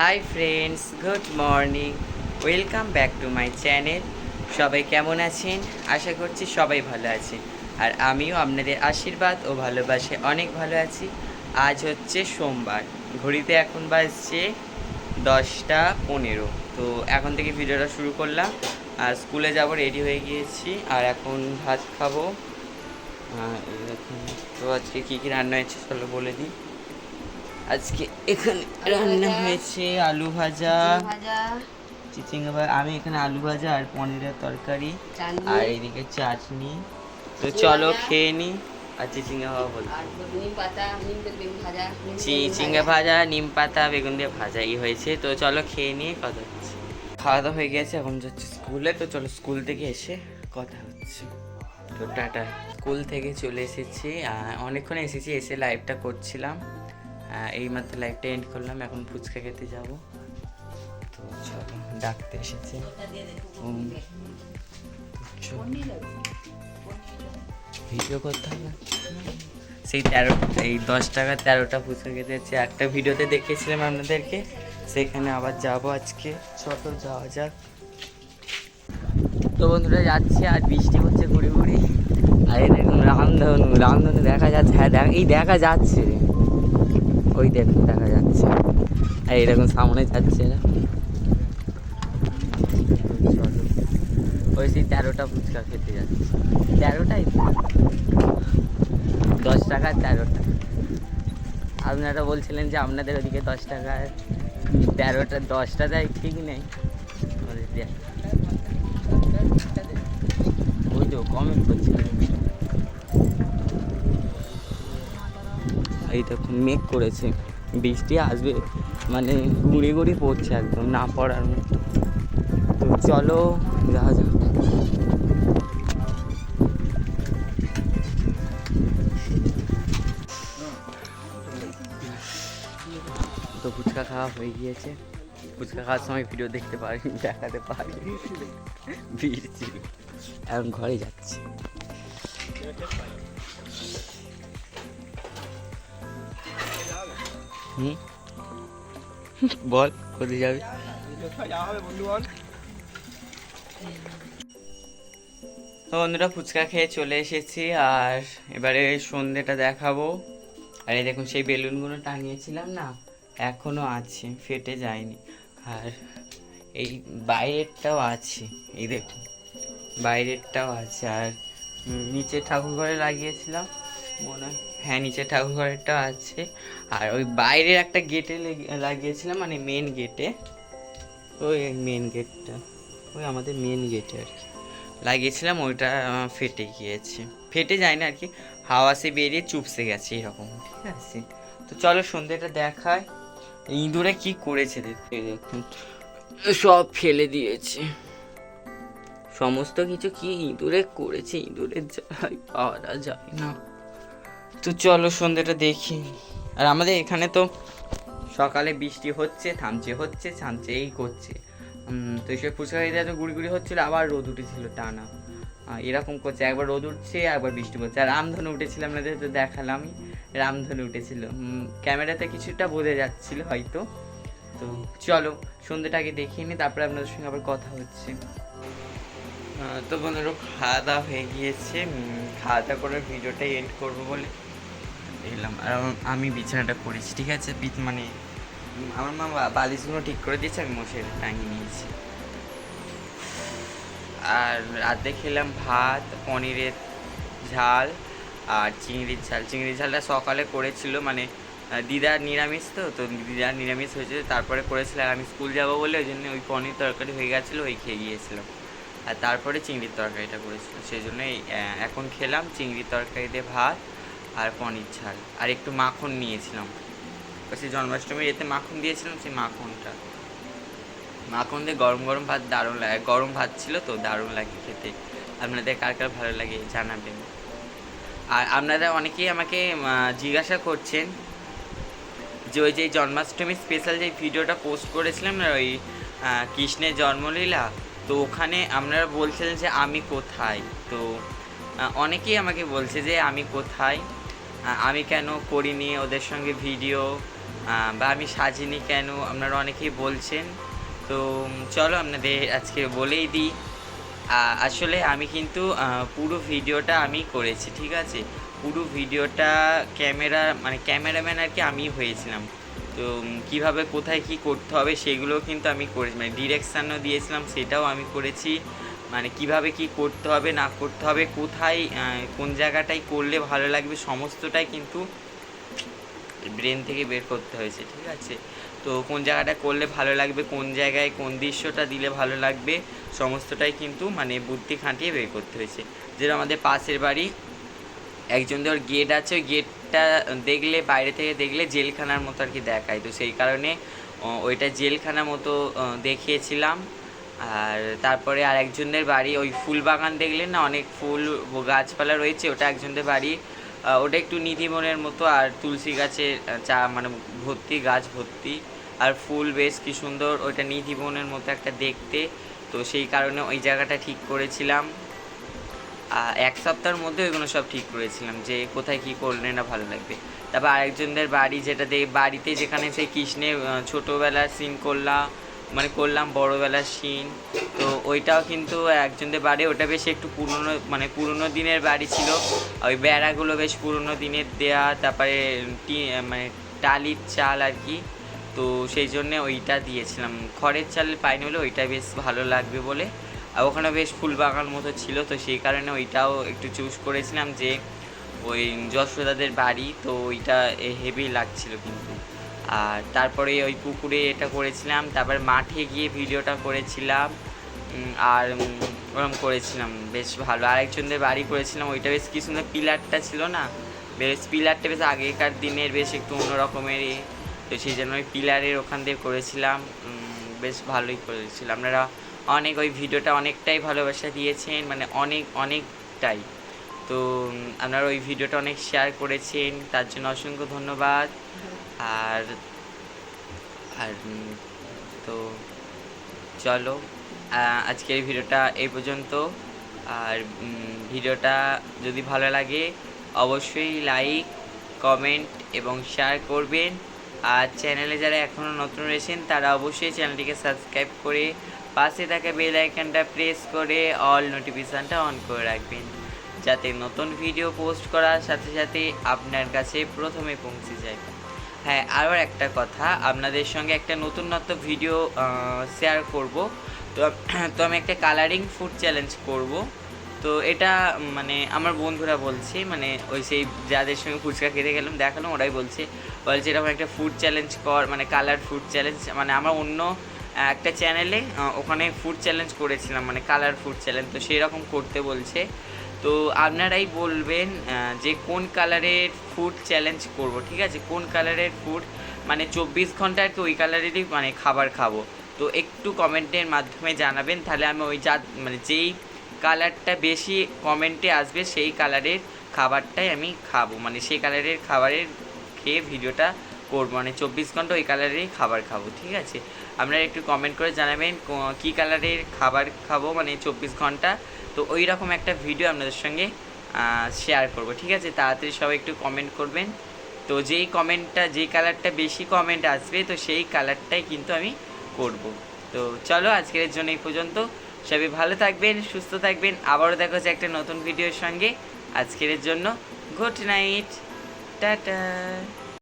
Hi friends good morning welcome back to my channel সবাই কেমন আছেন? আশা করছি সবাই ভালো আছেন। আর আমিও আপনাদের আশীর্বাদ ও ভালোবাসে অনেক ভালো আছি। আজ হচ্ছে সোমবার। ঘড়িতে এখন বাজছে দশটা পনেরো। তো এখন থেকে ভিডিওটা শুরু করলাম। আর স্কুলে যাব রেডি হয়ে গিয়েছি। আর এখন ভাত খাব। তো আজকে কী কী রান্না হয়েছে, চলো বলে দিই। আজকে এখানে রান্না হয়েছে আলু ভাজা। চিচিঙ্গা ভাজা। আমি এখানে আলু ভাজা আর পনিরের তরকারি। আর এদিকে চাটনি। তো চলো খেয়ে নি আর চিচিঙ্গা ভাজা বল। চিচিঙ্গা ভাজা নিম পাতা বেগুন দিয়ে ভাজা এই হয়েছে। তো চলো খেয়ে নিয়ে কথা হচ্ছে। খাওয়া দাওয়া হয়ে গেছে এখন যাচ্ছে স্কুলে। তো চলো স্কুল থেকে এসে কথা হচ্ছে। তো টাটা। স্কুল থেকে চলে এসেছি। অনেকক্ষণ এসেছি এসে লাইভটা করছিলাম। আহ, এইমাত্র লাইভটা এন্ড করলাম এখন ফুচকা খেতে যাব। তো চলো ডাকতে এসেছে। ভিডিও করতে হবে। সেই তেরো এই দশ টাকা তেরোটা ফুচকা খেতে যাচ্ছে। একটা ভিডিওতে দেখিয়েছিলাম আপনাদেরকে সেখানে আবার যাব আজকে। চলো যাওয়া যাক। তো বন্ধুরা যাচ্ছে। আর বৃষ্টি হচ্ছে ঘুরে ঘুরে আর এই দেখুন রামধনু রামধনু দেখা যাচ্ছে। হ্যাঁ দেখ এই দেখা যাচ্ছে। ওই দেখুন দেখা যাচ্ছে। আর এরকম সামনে যাচ্ছে না ওই সেই তেরোটা ফুচকা খেতে যাচ্ছে। তেরোটাই দশ টাকা, তেরোটা। আপনারা বলছিলেন যে আপনাদের ওদিকে দশ টাকায় তেরোটা, দশটা দেয়, ঠিক নেই। ওই তো কমেন্ট করছিলেন এই দেখুন মেঘ করেছে। বৃষ্টি আসবে মানে গুঁড়ি গুঁড়ি পড়ছে একদম, না পড়ার মতো। তো চলো, যাওয়া যাক। তো ফুচকা খাওয়া হয়ে গিয়েছে। ফুচকা খাওয়ার সময় ভিডিও দেখতে পারি দেখাতে পারি ভিড় ছিল। এখন ঘরে যাচ্ছি। হুম? বল, কোথায় যাবি? তো বন্ধুরা, ফুচকা খেয়ে চলে এসেছি, আর এবারে সন্ধেটা দেখাবো। আর এই দেখুন, সেই বেলুনগুলো টাঙিয়েছিলাম না, এখনও আছে, ফেটে যায়নি। আর এই বাইরেরটাও আছে, এই দেখুন, বাইরেরটাও আছে, আর নিচে ঠাকুর ঘরে লাগিয়েছিলাম, মনে হয় হ্যাঁ নিচে ঠাকুর ঘরেরটাও আছে। আর ওই বাইরের একটা গেটে লাগিয়েছিলাম মানে মেন গেটে ওই মেন গেটটা ওই আমাদের মেন গেটে আর কি। লাগিয়েছিলাম, ওইটা ফেটে গিয়েছে। ফেটে যায় না আর কি, হাওয়া সে বেরিয়ে চুপসে গেছে এরকম। ঠিক আছে? তো চলো সন্ধ্যেটা দেখায়। ইঁদুরে কি করেছে দেখুন, সব ফেলে দিয়েছে। সমস্ত কিছু কি ইঁদুরে করেছে? ইঁদুরের যাই পাওয়া যায় না। তো চলো সন্ধ্যেটা দেখি। আর আমাদের এখানে তো সকালে বৃষ্টি হচ্ছে, থামছে হচ্ছে থামছে এই করছে। তো সে ফুচকা খেতে এত গুড়ি হচ্ছিল, আবার রোদ উঠেছিল টানা এরকম করছে, একবার রোদ উঠছে, একবার বৃষ্টি পড়ছে। আর রামধনু উঠেছিল আপনাদের তো দেখালামই, রামধনু উঠেছিল। ক্যামেরাতে কিছুটা বোঝা যাচ্ছিল হয়তো। তো চলো, সন্ধ্যেটাকে দেখিয়ে নিই, তারপরে আপনাদের সঙ্গে আবার কথা হচ্ছে। তো বন্ধুরা, খাওয়া দাওয়া হয়ে গিয়েছে। খাওয়া দাওয়া করে ভিডিওটা এন্ড করব বলে এলাম। আমি বিছানাটা করেছি ঠিক আছে? মানে আমার মা বালিশগুলো ঠিক করে দিয়েছে, আমি মশারি টাঙিয়ে নিয়েছি। আর রাতে খেলাম ভাত, পনিরের ঝাল আর চিংড়ির ঝাল। চিংড়ির ঝালটা সকালে করেছিল মানে দিদার নিরামিষ তো তো দিদার নিরামিষ হয়েছে তারপরে করেছিল আর আমি স্কুল যাব বলে ওই জন্য ওই পনির তরকারি হয়ে গেছিল, ওই খেয়ে গিয়েছিলাম আর তারপরে চিংড়ির তরকারিটা করেছিল সেই জন্যই এখন খেলাম চিংড়ির তরকারি দিয়ে ভাত আর পনির ঝাল আর একটু মাখন নিয়েছিলাম। সেই জন্মাষ্টমীর এতে মাখন দিয়েছিলাম, সেই মাখনটা। মাখন দিয়ে গরম গরম ভাত দারুণ লাগে। গরম ভাত ছিল তো, দারুণ লাগে খেতে। আপনাদের কার কার ভালো লাগে জানাবেন। আর আপনারা অনেকেই আমাকে জিজ্ঞাসা করছেন যে ওই যে জন্মাষ্টমী স্পেশাল যে ভিডিওটা পোস্ট করেছিলাম না, ওই কৃষ্ণের জন্মলীলা, তো ওখানে আপনারা বলছিলেন যে আমি কোথায়? তো অনেকেই আমাকে বলছে যে আমি কোথায়? আমি কেন করিনি? ওদের সঙ্গে ভিডিও বা আমি সাজিনি কেন? আপনারা অনেকেই বলছেন। তো চলো আপনাদের আজকে বলেই দিই। আসলে আমি কিন্তু পুরো ভিডিওটা আমি করেছি, ঠিক আছে? পুরো ভিডিওটা ক্যামেরা মানে ক্যামেরাম্যান আর কি আমি হয়েছিলাম। তো কীভাবে কোথায় কি করতে হবে সেগুলো কিন্তু আমি করেছি মানে ডিরেকশানও দিয়েছিলাম, সেটাও আমি করেছি। মানে কীভাবে কি করতে হবে, না করতে হবে, কোথায় কোন জায়গাটায় করলে ভালো লাগবে, সমস্তটাই কিন্তু ব্রেন থেকে বের করতে হয়েছে, ঠিক আছে? তো কোন জায়গাটা করলে ভালো লাগবে, কোন জায়গায়, কোন দৃশ্যটা দিলে ভালো লাগবে, সমস্তটাই কিন্তু মানে বুদ্ধি খাটিয়ে বের করতে হয়েছে। যেটা আমাদের পাশের বাড়ি একজনদের গেট আছে, ওই গেটটা দেখলে, বাইরে থেকে দেখলে জেলখানার মতো আর কি দেখায়। তো সেই কারণে ওইটা জেলখানার মতো দেখিয়েছিলাম। আর তারপরে আর একজনের বাড়ি ওই ফুল বাগান দেখলেন না? অনেক ফুল গাছপালা রয়েছে ওটা একজনের বাড়ি। ওটা একটু নিধিবনের মতো আর তুলসী আহ, চা মানে ভর্তি গাছ ভর্তি। আর ফুল বেশ কি সুন্দর ওইটা নিধিবনের মতো একটা দেখতে। তো সেই কারণে ওই জায়গাটা ঠিক করেছিলাম। এক সপ্তাহের মধ্যে ওইগুলো সব ঠিক করেছিলাম যে কোথায় কি করলে না ভালো লাগবে। তারপর আরেকজনদের বাড়ি যেটা বাড়িতে যেখানে সেই কৃষ্ণের ছোটোবেলার সিন করলাম মানে করলাম বড়োবেলার সিন তো ওইটাও কিন্তু একজনদের বাড়ি, ওটা বেশ একটু পুরনো মানে পুরনো দিনের বাড়ি ছিল। ওই বেড়াগুলো বেশ পুরনো দিনের দেয়া, তারপরে মানে টালির চাল আর কি। তো সেই জন্যে ওইটা দিয়েছিলাম। খড়ের চাল পাইনি বলে ওইটা বেশ ভালো লাগবে বলে। আর ওখানে বেশ ফুল বাগান মতো ছিল, তো সেই কারণে ওইটাও একটু চুজ করেছিলাম যে ওই যশোদাদের বাড়ি, তো ওইটা হেভি লাগছিল কিন্তু। আর তারপরে ওই পুকুরে এটা করেছিলাম, তারপর মাঠে গিয়ে ভিডিওটা করেছিলাম আর ওরকম করেছিলাম, বেশ ভালো। আরেকজনদের বাড়ি করেছিলাম, ওইটা বেশ কি সুন্দর পিলারটা ছিল না? বেশ, পিলারটা বেশ আগেকার দিনের বেশ একটু অন্য রকমেরই তো সেই জন্য ওই পিলারের ওখান দিয়ে করেছিলাম বেশ ভালোই করেছিলাম আপনারা অনেক ওই ভিডিওটা অনেকটাই ভালোবাসা দিয়েছেন মানে অনেক, অনেকটাই। তো আপনারা ওই ভিডিওটা অনেক শেয়ার করেছেন তার জন্য অসংখ্য ধন্যবাদ। আর আর তো, চলো আজকের ভিডিওটা এই পর্যন্ত। আর ভিডিওটা যদি ভালো লাগে, অবশ্যই লাইক কমেন্ট এবং শেয়ার করবেন। আর চ্যানেলে যারা এখনও নতুন রয়েছেন, তারা অবশ্যই চ্যানেলটিকে সাবস্ক্রাইব করে পাশে থাকা বেল আইকনটা প্রেস করে অল নোটিফিকেশানটা অন করে রাখবেন। যাতে নতুন ভিডিও পোস্ট করার সাথে সাথে আপনার কাছে প্রথমে পৌঁছে যায়। হ্যাঁ আরও একটা কথা, আপনাদের সঙ্গে একটা নতুনত্ব ভিডিও শেয়ার করব। তো তো আমি একটা কালারিং ফুড চ্যালেঞ্জ করব। তো এটা মানে আমার বন্ধুরা বলছে মানে ওই সেই যাদের সঙ্গে ফুচকা খেতে গেলাম, দেখালাম, ওরাই বলছে বলছে, এরকম একটা ফুড চ্যালেঞ্জ কর মানে কালার ফুড চ্যালেঞ্জ মানে আমার অন্য একটা চ্যানেলে ওখানে ফুড চ্যালেঞ্জ করেছিলাম মানে কালার ফুড চ্যালেঞ্জ তো সেই রকম করতে বলছে। তো আপনারাই বলবেন যে কোন কালারের ফুড চ্যালেঞ্জ করব, ঠিক আছে? কোন কালারের ফুড মানে চব্বিশ ঘণ্টা আর কি ওই কালারেরই মানে খাবার খাব। তো একটু কমেন্টের মাধ্যমে জানাবেন, তাহলে আমি ওই যা মানে যেই কালারটা বেশি কমেন্টে আসবে, সেই কালারের খাবারটাই আমি খাব। মানে সেই কালারের খাবারের খেয়ে ভিডিওটা করব। মানে চব্বিশ ঘণ্টা ওই কালারেরই খাবার খাব, ঠিক আছে? আপনারা একটু কমেন্ট করে জানাবেন কী কালারের খাবার খাব মানে চব্বিশ ঘণ্টা তো ওই রকম একটা ভিডিও আপনাদের সঙ্গে শেয়ার করব, ঠিক আছে? তাড়াতাড়ি সবাই একটু কমেন্ট করবেন। তো যেই কমেন্টটা যেই কালারটা বেশি কমেন্ট আসবে, তো সেই কালারটাই কিন্তু আমি করব। তো চলো, আজকের জন্য এই পর্যন্ত। সবাই ভালো থাকবেন, সুস্থ থাকবেন। আবারও দেখা হচ্ছে একটা নতুন ভিডিওর সঙ্গে। আজকের জন্য গুড নাইট টাটা।